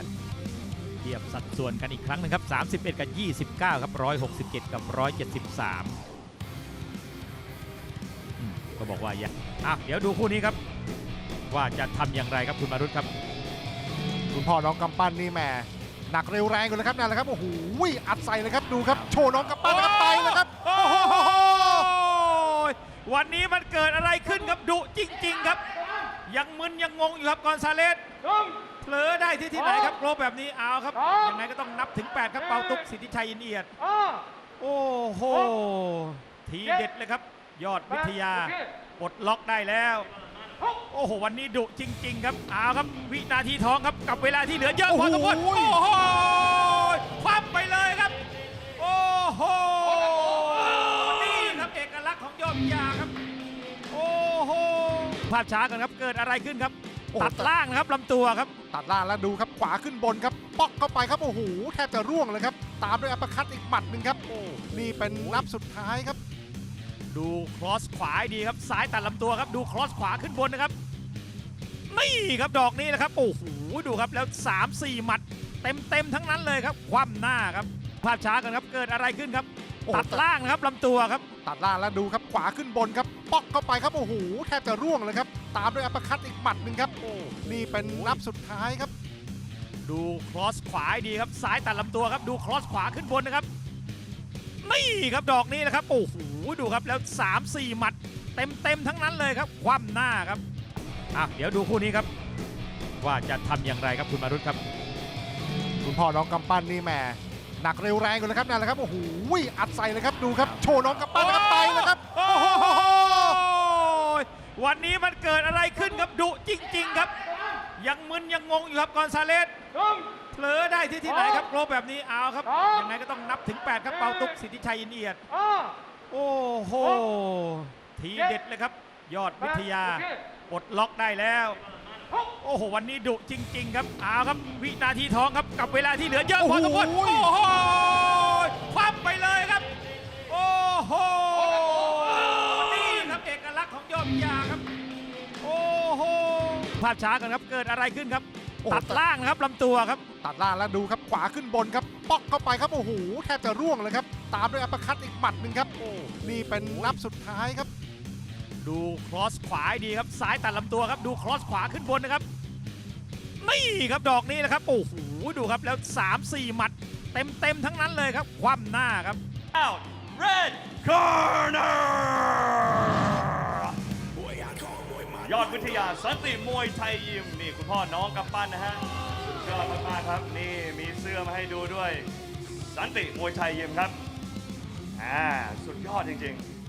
ยดเทียบสัดส่วนกันอีกครั้งหนึงครับ 31 กับ 29 ครับ 167 กับ 173อืมก็บอกว่าอย่าอะเดี๋ยวดูคู่นี้ครับ ว่าจะทำอย่างไรครับคุณมารุตครับ คุณพ่อน้องกำปั้นนี่แหมหนักเร็วแรงกันเลยครับนั่นแหละครับ โอ้โหอัดใส่เลยครับดูครับ โชว์น้องกำปั้นนะครับไปเลยครับ โอ้โหวันนี้มันเกิดอะไรขึ้นครับดุจริงๆครับ ยังมึนยังงงอยู่ครับกอนซาเลสเผลอได้ที่ที่ไหนครับโกลบแบบนี้เอาครับยังไงก็ต้องนับถึง 8 ครับเปาตุกสิทธิชัยอินเอียดโอ้โหทีเด็ดเลยครับ ยอดวิทยาปลดล็อกได้แล้วโอ้โห วันนี้ดุจริง ๆ ครับเอาครับ วินาทีทองครับ กับเวลาที่เหลือเยอะพอสมควรโอ้โหโอ้โหคว่ำไปเลย ภาพช้ากันครับ เกิดอะไรขึ้นครับโอ้ตัดล่างนะครับลำตัวครับ ตัดล่างแล้วดูครับขวาขึ้นบนครับป๊อกเข้าไปครับโอ้โหแทบจะร่วงเลยครับ ตามด้วยอัปเปอร์คัตอีกหมัดหนึ่งครับโอ้นี่เป็นนับสุดท้ายครับ ดูครอสขวาให้ดีครับซ้ายตัดลำตัวครับ ดูครอสขวาขึ้นบนนะครับนี่ครับดอกนี้นะครับโอ้โหดูครับแล้ว 3 4 หมัด เต็มเต็มๆทั้งนั้นเลยครับ คว่ำหน้าครับ ภาพช้ากันครับเกิดอะไรขึ้นครับโอ้ตัดล่างนะครับลำตัวครับ ตัดล่างแล้วดูครับขวาขึ้นบนครับ ป๊อกเข้าไปครับ โอ้โห แทบจะร่วงเลยครับ ตามด้วยอัปเปอร์คัตอีกหมัดหนึ่งครับ โอ้นี่เป็นนับสุดท้ายครับ ดูครอสขวาให้ดีครับ ซ้ายตัดลำตัวครับ ดูครอสขวาขึ้นบนนะครับ นี่ครับดอกนี้นะครับ โอ้โห ดูครับ แล้ว 3 4 หมัด เต็มเต็มๆทั้งนั้นเลยครับ คว่ำหน้าครับ อะ เดี๋ยวดูคู่นี้ครับ ว่าจะทำอย่างไรครับคุณมารุตครับ คุณพ่อน้องกำปั้นนี่แหมหนักเร็วแรงกันเลยครับนั่นแหละครับ โอ้โห อัดใส่เลยครับ ดูครับ โชว์น้องกำปั้นนะครับไปเลยครับ โอ้โห วันนี้มันเกิดอะไรขึ้นครับดุจริง ๆ ครับ ยังมึนยังงงอยู่ครับกอนซาเลสเผลอได้ที่ที่ไหนครับโกลบแบบนี้เอาครับยังไงก็ต้องนับถึง 8 ครับเปาตุกสิทธิชัยอินเอียด โอ้โห ทีเด็ดเลยครับ ยอดวิทยาปลดล็อกได้แล้ว โอ้โห วันนี้ดุจริง ๆ ครับเอาครับวินาทีทองครับกับเวลาที่เหลือเยอะพอสมควรโอ้โหโอ้โหคว่ำไปเลยครับ โอ้โหนี่ครับเอกลักษณ์ของยอดวิทยาครับโอ้โห ภาพช้ากันครับเกิดอะไรขึ้นครับโอ้ตัดล่างนะครับลำตัวครับ ตัดล่างแล้วดูครับขวาขึ้นบนครับป๊อกเข้าไปครับโอ้โหแทบจะร่วงเลยครับ ตามด้วยอัปเปอร์คัตอีกหมัดหนึ่งครับโอ้นี่เป็นนับสุดท้ายครับ ดูครอสขวาให้ดีครับซ้ายตัดลำตัวครับดูครอสขวาขึ้นบนนะครับนี่ครับดอกนี้นะครับโอ้โหดูครับแล้ว 3 4 หมัด เต็มเต็มๆทั้งนั้นเลยครับ คว่ำหน้าครับ out red corner ยอด วิทยาสันติมวยไทยยิมนี่คุณพ่อน้องกัปั้นนะฮะสุดยอดมากๆครับนี่มีเสื้อมาให้ดูด้วย สันติมวยไทยยิมครับอ่าสุดยอดจริงๆ